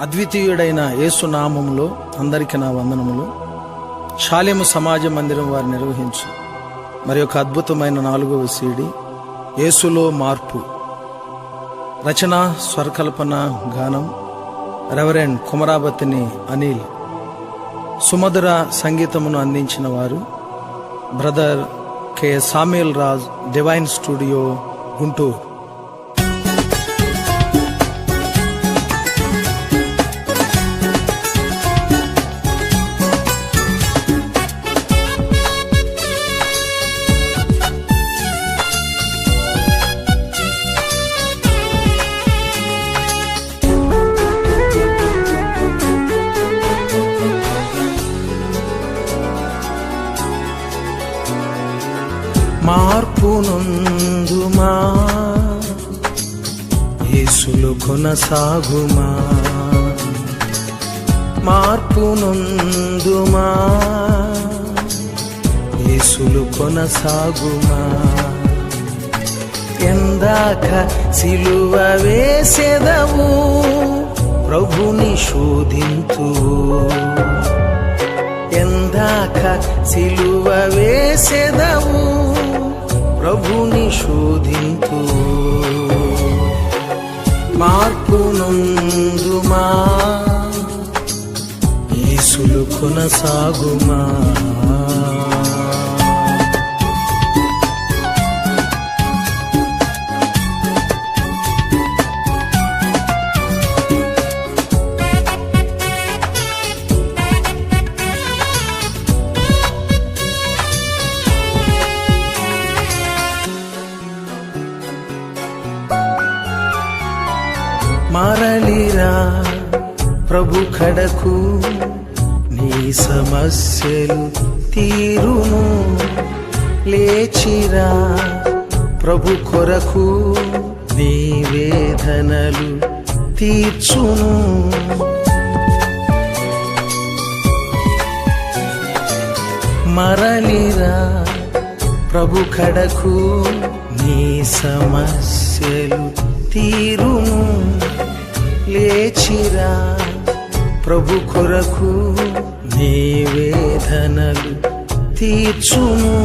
అద్వితీయుడైన యేసునామములో అందరికీ నా వందనములు. శాలేము సమాజ మందిరం వారు నిర్వహించు. మరి ఒక అద్భుతమైన నాలుగవ సీడి యేసులో మార్పు. రచన స్వరకల్పన గానం రెవరెండ్ కుమరావతిని అనిల్. సుమధుర సంగీతమును అందించిన వారు brother K Samuel Raj divine studio Guntur. పొందుమా? నొందుమా కొనసాగుమా? మార్పు నొందుమా? యేసులు కొనసాగుమా? ఎందాక సిలువ వేసెదవు ప్రభుని శోధింతు ఎందాక సిలువ వేసెదవు ప్రభుని శోధింతు మార్పునందుమా ఈసులు కొనసాగుమా. మరలిరా ప్రభు కడకు నీ సమస్యలు తీరును. లేచిరా ప్రభు కొరకు నీ వేదనలు తీర్చును. మరలిరా ప్రభు కడకు నీ సమస్యలు తీరును. లేచిరా ప్రభు కొరకు నీ వేదనలు తీర్చును.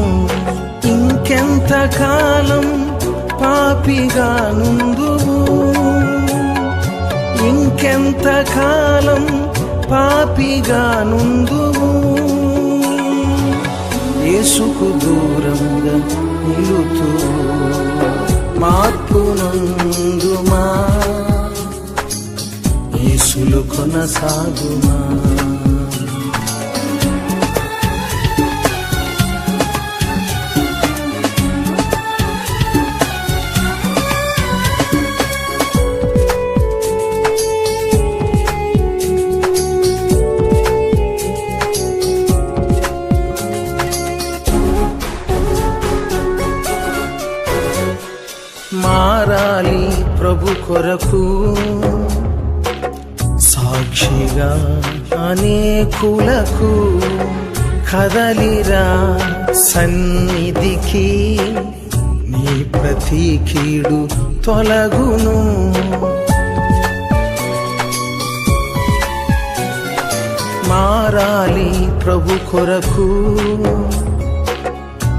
ఇంకెంత కాలం పాపిగా నుందువు. ఇంకెంత కాలం పాపిగా నుందువు. యేసుకు దూ సాగుమా. మారాలి ప్రభు కొరకు. సాక్షిగా అనేకులకు కదలిరా సన్నిధికి. నీ ప్రతి కీడు తొలగును. మారాలి ప్రభు కొరకు.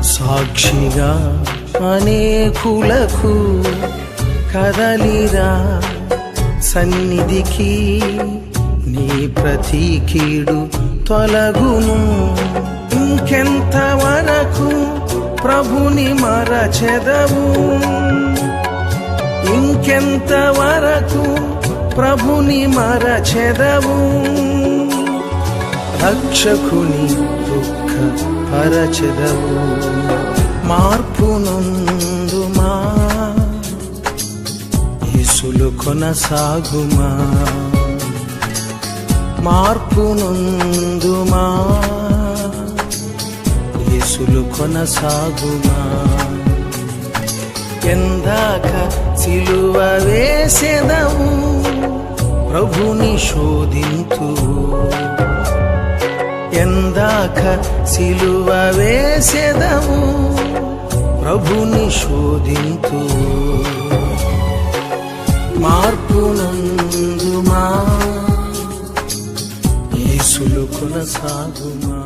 సాక్షిగా అనేకులకు కదలిరా సన్నిధికి. నీ ప్రతి కీడు తొలగును. ఇంకెంత వరకు ప్రభుని మరచెదవు. ఇంకెంత వరకు ప్రభుని మరచెదవు. రక్షకుని దుఃఖ పరచెదవు మార్పు నొందుమా యేసులు కొనసాగుమా? మార్పు నొందుమా యేసులు కొనసాగుమా? ఎందాక సిలువ వేసెదవు ప్రభుని శోధింతు. ఎందాక సిలువ వేసెదవు ప్రభుని శోధింతు. మార్పునందుమా? కొనసాగుమా